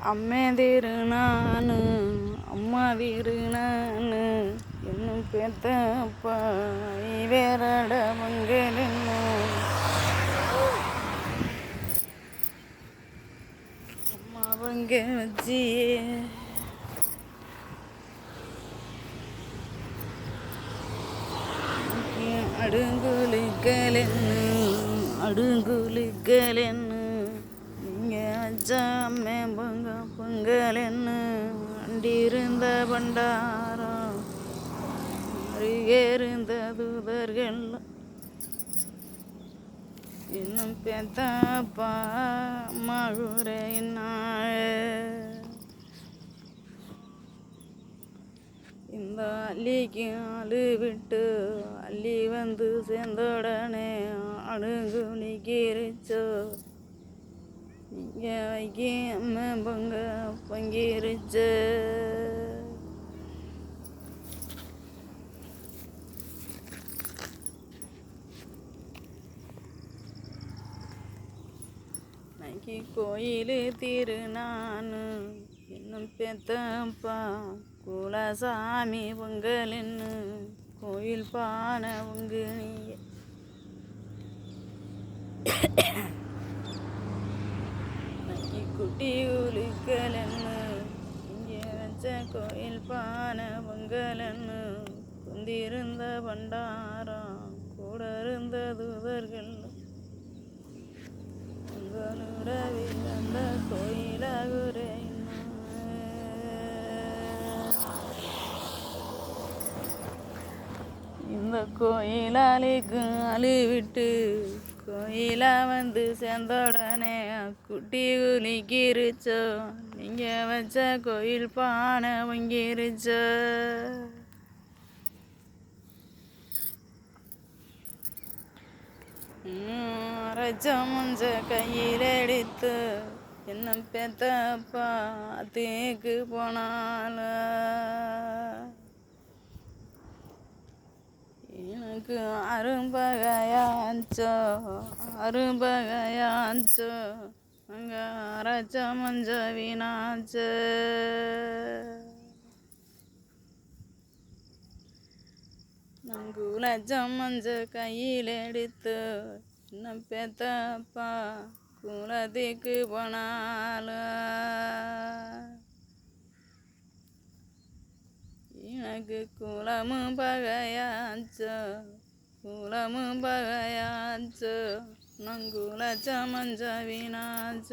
அம்மே தேரு நானு அம்மா தேரு நானு என்னும் பேத்தப்பா வேறட மங்கள் அம்மா பங்க வச்சியே அடுங்குலிக்கலென்னு அடுங்குலிக்கலென்னு வச்சாமே பொங்க பொங்கல் என்ன அண்டிருந்த பண்டாரம் அருகேருந்த தூதர்கள் இன்னும் பெத்தப்பா மகுரை இந்த அள்ளிக்கு ஆளு விட்டு அள்ளி வந்து சேர்ந்தோடனே அணுகு நிக்கிருச்சோ. இங்கே வைக்க அம்மா பொங்க பொங்கிருச்சு நைக்கி கோயில் திருநானு இன்னும் பெத்தப்பா குலசாமி பொங்கலின்னு கோயில் பான உங்கு நீ நைக்கி குட்டி உலுக்கலன்னு இங்கே கோயில் பான பொங்கலன்னு. குந்திருந்த பண்டாரம் கூட இருந்த தூதர்கள். உங்களுடைய அந்த கோயிலாகுரே இந்த கோயிலாளிக்கு அழு விட்டு கோயில வந்து சேர்ந்தோடனே குட்டி உலிக்கிருச்சோ நீங்க வச்ச கோயில் பானை வங்கிருச்சோ அரைச்சம் முஞ்ச கையில் எடுத்து என்ன பெத்தப்பா தேக்கு போனால. எனக்கு அரும்பகையா அரும்பகையாச்சோ அங்கே அரைச்ச மஞ்ச வீணாச்சு நங்குலச்சம் மஞ்ச கையில் எடுத்து என்ன பெத்தப்பா குலதிக்கு போனால எனக்கு குலமும் பகையாச்சோ குலமும் பகையாச்சோ நங்குலச்ச மஞ்ச வீணாச்ச